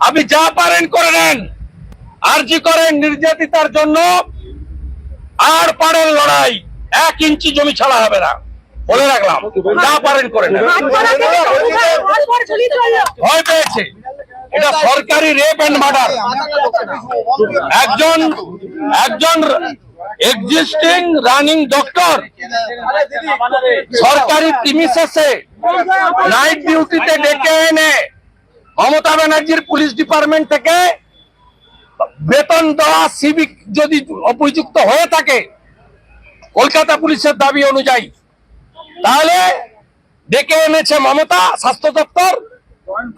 আপনি যা পারেন করে নেন। আরজি করেন নির্যাতিতার জন্য। আর পারেন লড়াই। এক ইঞ্চি জমি ছাড়া হবে না। বলে রাখলাম, যা পারেন করে নেন। ভয় পেয়েছে। এটা সরকারি রেপ এন্ড মার্ডার একজন একজন এক্সিস্টিং রানিং ডক্টর সরকারি প্রিমিসেসে নাইট ডিউটিতে ডেকে এনে মমতা ব্যানার্জির পুলিশ ডিপার্টমেন্ট থেকে বেতন দেওয়া সিভিক যদি অভিযুক্ত হয়ে থাকে কলকাতা পুলিশের দাবি অনুযায়ী তাহলে ডেকে এনেছে মমতা স্বাস্থ্য দপ্তর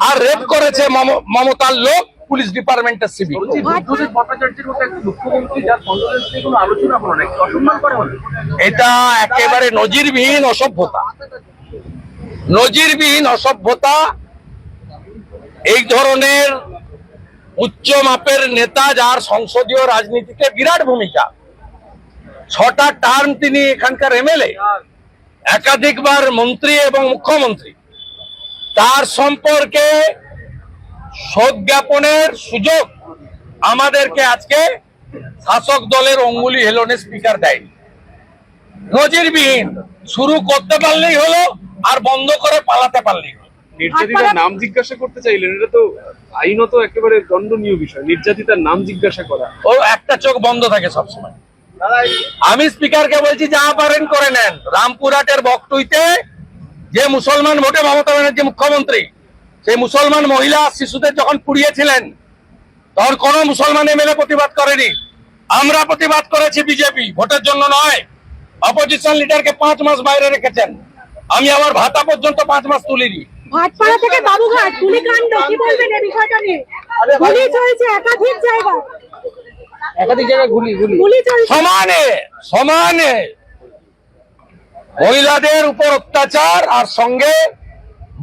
আর রেপ করেছে মম- মমতার লোক পুলিশ ডিপার্টমেন্টের সিভিক এটা একেবারে নজিরবিহীন অসভ্যতা। নজিরবিহীন অসভ্যতা এই ধরনের উচ্চ মাপের নেতা যার সংসদীয় রাজনীতিতে বিরাট ভূমিকা। ছটা টার্ম তিনি এখানকার এমএলএ একাধিকবার মন্ত্রী এবং মুখ্যমন্ত্রী। তার সম্পর্কে শোক জ্ঞাপনের সুযোগ আমাদেরকে আজকে শাসক দলের অঙ্গুলি হেলনে স্পিকার দেয়নি। নজিরবিহীন, শুরু করতে পারলেই হলো আর বন্ধ করে পালাতে পারলেই হলো। নির্যাতিতার নাম জিজ্ঞাসা করতে চাইলেন এটা তো আইনত একেবারে দণ্ডনীয় বিষয় নির্যাতিতার নাম জিজ্ঞাসা করা। ও একটা চোখ বন্ধ থাকে সবসময়। আমি স্পিকারকে বলছি যা পারেন করে নেন। রামপুরহাটের বকটুইতে যে মুসলমান ভোটে মমতা ব্যানার্জি মুখ্যমন্ত্রী সেই মুসলমান মহিলা শিশুদের যখন পুড়িয়েছিলেন তখন কোন মুসলমান এমএলএ প্রতিবাদ করেনি। আমরা প্রতিবাদ করেছি বিজেপি ভোটের জন্য নয়। অপোজিশন লিডারকে পাঁচ মাস বাইরে রেখেছেন। আমি আমার ভাতা পর্যন্ত পাঁচ মাস তুলিনি। ভাটপাড়া থেকে বাবুঘাট গুলিকাণ্ড কি বলবেন এই বিষয়টা নিয়ে? গুলি চলছে একাধিক জায়গায়। একাধিক জায়গায় গুলি গুলি। গুলি চলছে। সমানে সমানে মহিলাদের উপর অত্যাচার আর সঙ্গে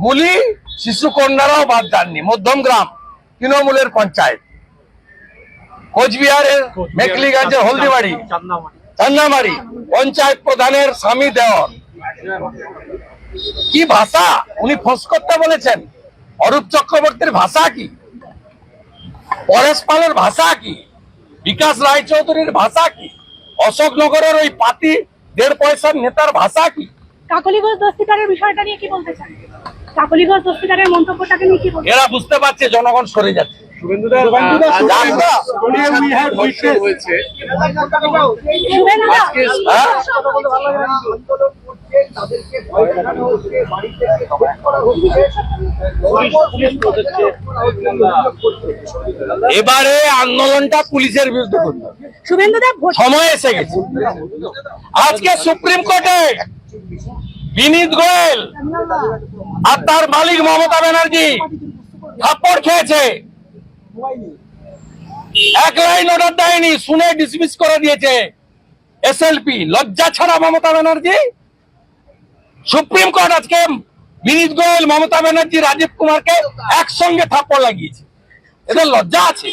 গুলি শিশু কন্যারাও বাদ যাননি। মধ্যমগ্রাম তৃণমূলের পঞ্চায়েত। কোচবিহারের মেকলিগঞ্জের হলদিবাড়ি চান্নামারি পঞ্চায়েত প্রধানের স্বামী দেওয়ার কি ভাষা উনি ফোঁস করতে বলেছেন অরূপ চক্রবর্তীর ভাষা কি পরেশ পালের ভাষা কি বিকাশ রায়চৌধুরীর ভাষা কি অশোকনগরের ওই পাতি দেড় পয়সার নেতার ভাষা কি কাকলিগঞ্জ দস্তিদারের বিষয়টা নিয়ে কি বলতে চান কাকলিগঞ্জ দস্তিদারের মন্তব্যটাকে নিয়ে কি এরা বুঝতে পারছে জনগণ সরে যাচ্ছে শুভেন্দুদা শুভেন্দুদা, আজ শুভেন্দুদা, ধর্ষণ হয়েছে শুভেন্দু দা, আজকে হ্যাঁ? এবারে আন্দোলনটা পুলিশের বিরুদ্ধে দা সময় এসে গেছে। আজকে সুপ্রিম কোর্টে বিনীত গোয়েল আর তার মালিক মমতা ব্যানার্জি থাপ্পড় খেয়েছে। এক লাইন অর্ডার দেয়নি শুনে ডিসমিস করে দিয়েছে। এসএলপি লজ্জা ছাড়া মমতা ব্যানার্জি সুপ্রিম কোর্ট আজকে বিনীত গোয়েল, মমতা ব্যানার্জি, রাজীব কুমারকে একসঙ্গে থাপ্পড় লাগিয়েছে। এদের লজ্জা আছে।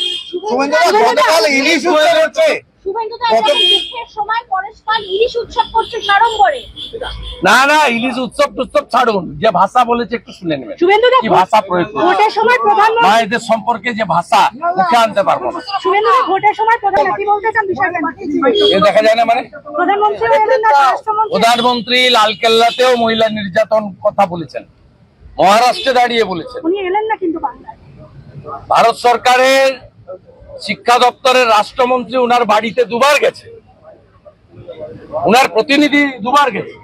না না ইলিশ উৎসব টুৎসব ছাড়ুন। যে ভাষা বলেছে একটু শুনে নেবেন। কি ভাষা প্রয়োগ ভোটের সময় মায়েদের সম্পর্কে যে ভাষা মুখে আনতে পারব না। শুভেন্দু ভোটের সময় প্রধান কি বলতে চান বিষয়টা দেখা যায় না মানে? প্রধানমন্ত্রী লালকেল্লাতেও মহিলা নির্যাতন কথা বলেছেন। মহারাষ্ট্রে দাঁড়িয়ে বলেছেন। উনি এলেন না কিন্তু বাংলায়। ভারত সরকারের শিক্ষা দপ্তরের রাষ্ট্রমন্ত্রী উনার বাড়িতে দুবার গেছে। উনার প্রতিনিধি দুবার গেছে।